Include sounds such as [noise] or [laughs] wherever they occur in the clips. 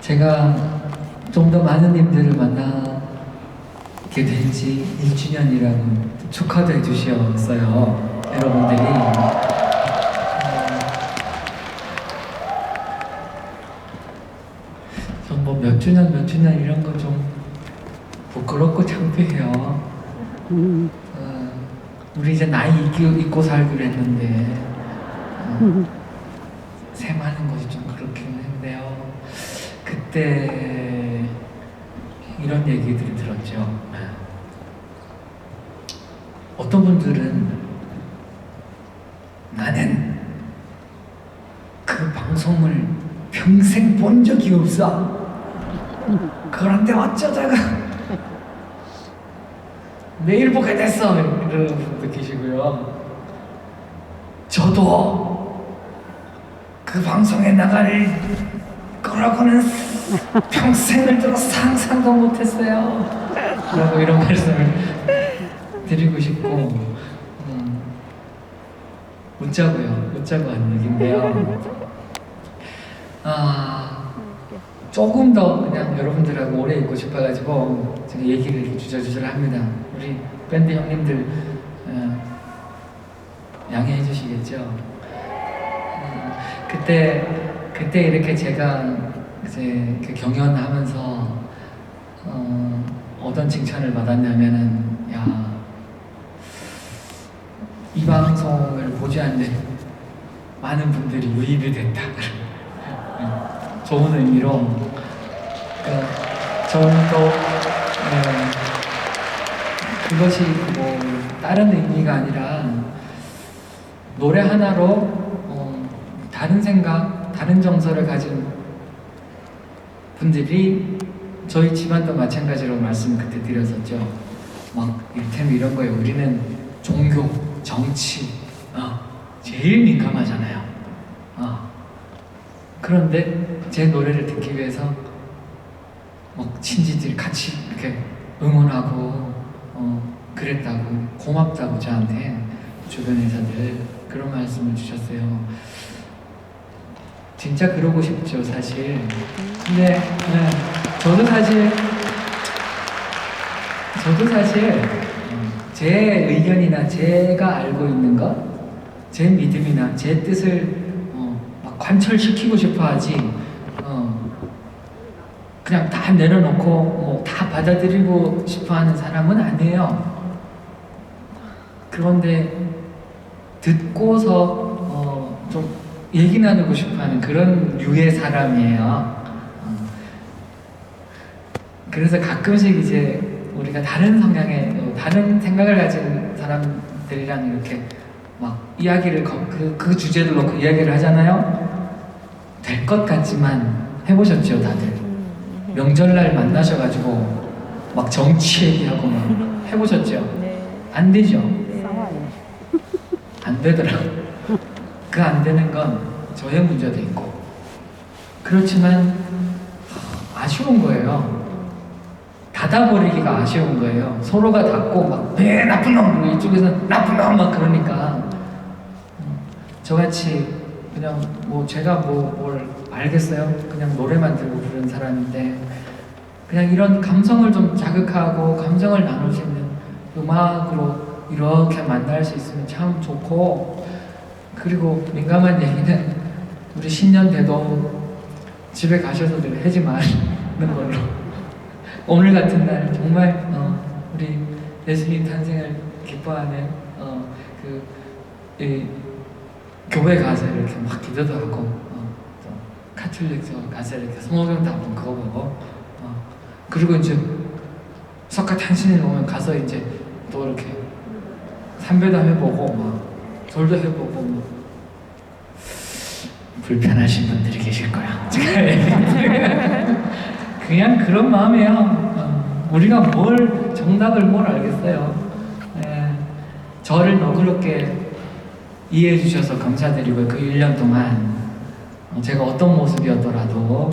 제가 좀 더 많은 님들을 만나게 된 지 1주년이라고 축하도 해주셨어요. 여러분들이. 전뭐몇 주년, 몇 주년 이런 거 좀 부끄럽고 창피해요. 어, 우리 이제 나이 잊고, 살기로 했는데, 어, 셈하는 것이 좀. 그때 이런 얘기들이 들었죠. 어떤 분들은 나는 그 방송을 평생 본 적이 없어. 그런데 어쩌다가 매일 보게 됐어. 이런 분도 계시고요. 저도 그 방송에 나갈 거라고는 평생을 들어 상상도 못했어요. 라고 이런 말씀을 드리고 싶고 음, 웃자고요. 웃자고 하는 얘기인데요. 아 조금 더 그냥 여러분들하고 오래 있고 싶어가지고 제가 얘기를 이렇게 주저주저 합니다. 우리 밴드 형님들 어, 양해해 주시겠죠? 음, 그때 그때 이렇게 제가 이제 그 경연하면서 어, 어떤 칭찬을 받았냐면은 야 이 방송을 보지 않는 많은 분들이 유입이. 음, [laughs] 좋은 의미로 그러니까 저는 또 네, 그것이 뭐 다른 의미가 아니라 노래 하나로 어, 다른 생각, 다른 정서를 가진 분들이 저희 집안도 마찬가지로 말씀 그때 드렸었죠. 막 이를테면 이런 거예요. 우리는 종교, 정치, 어, 제일 민감하잖아요. 어. 그런데 제 노래를 듣기 위해서 막 친지들이 같이 이렇게 응원하고 어, 그랬다고 고맙다고 저한테 주변에서들 그런 말씀을 주셨어요. 진짜 그러고 싶죠, 사실. 근데 네, 저도 사실 저도 사실 음, 제 의견이나 제가 알고 있는 것, 제 믿음이나 제 뜻을 어, 막 관철시키고 싶어하지. 어, 그냥 다 내려놓고 뭐 다 받아들이고 싶어하는 사람은 아니에요. 그런데 듣고서 어, 좀 얘기 나누고 싶어하는 그런 류의 사람이에요. 어. 그래서 가끔씩 이제 우리가 다른 성향의 어, 다른 생각을 가진 사람들이랑 이렇게 막 이야기를 거- 그, 그 주제를 놓고 이야기를 하잖아요. 될 것 같지만 해보셨죠, 다들? 명절날 만나셔가지고 막 정치 얘기하고 막 [laughs] 해보셨죠? 네. 안 되죠. 상황이. 안 되더라고. 그 안 되는 건 저의 문제도 있고. 그렇지만 아쉬운 거예요. 닫아버리기가 아쉬운 거예요. 서로가 닫고 막, 네, 나쁜 놈! 그리고 이쪽에서는 나쁜 놈! 막 그러니까. 음, 저같이 그냥 뭐 제가 뭐 뭘 알겠어요? 그냥 노래만 들고 부르는 사람인데 그냥 이런 감성을 좀 자극하고 감정을 나눌 수 있는 음악으로 이렇게 만날 수 있으면 참 좋고 그리고 민감한 얘기는 우리 신년 돼도 집에 가셔서 늘 하지 마는 걸로. [laughs] 오늘 같은 날 정말 어, 우리 예수님 탄생을 기뻐하는 어, 그 이, 교회 가서 이렇게 막 기도도 하고 어, 또 카톨릭 저 가서 이렇게 성호경도 한번 그거 보고 어, 그리고 이제 석가 탄신일 오면 가서 이제 또 이렇게 삼배도 해보고 막 절도 해보고 뭐 불편하신 분들이 계실 거야. [laughs] 그냥 그런 마음이에요. 어, 우리가 뭘 정답을 뭘 알겠어요. 예, 저를 너그럽게 이해해 주셔서 감사드리고 그 1년 동안 어, 제가 어떤 모습이었더라도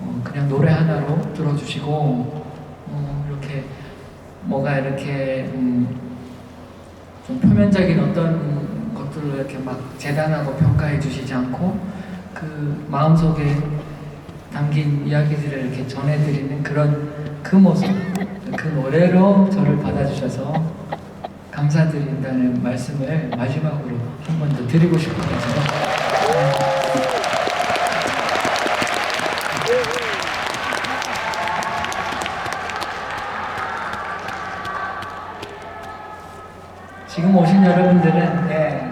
어, 그냥 노래 하나로 들어주시고 어, 이렇게 뭐가 이렇게 음, 좀 표면적인 어떤 이렇게 막 재단하고 평가해 주시지 않고 그 마음속에 담긴 이야기들을 이렇게 전해드리는 그런 그 모습, 그 노래로 저를 받아주셔서 감사드린다는 말씀을 마지막으로 한 번 더 드리고 싶어서 지금 오신 여러분들은 예,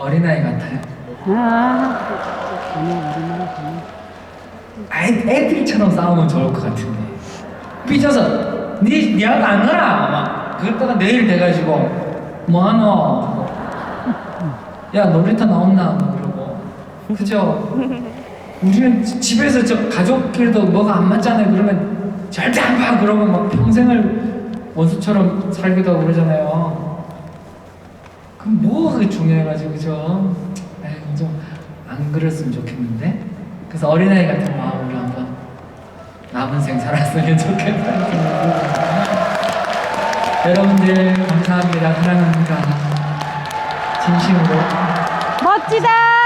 어린아이 같아요. 아, 아니, 우리는 아이, 애들처럼 싸우면 좋을 것 같은데. 삐져서 니 니하고 안 놀아! 막 그랬다가 내일 돼가지고 뭐하노? 야 놀이터 나온나? 뭐 그러고. 그죠? 우리는 지- 집에서 저 가족끼리도 뭐가 안 맞잖아요. 그러면 절대 안 봐! 그러면 막 평생을 원수처럼 살기도 하고 그러잖아요 그럼 뭐가 중요해가지고 그죠 에이 좀안 그랬으면 좋겠는데? 그래서 어린아이 같은 마음으로 한번 남은 생 살았으면 좋겠다. [laughs] 여러분들 감사합니다. 사랑합니다. 진심으로. 멋지다!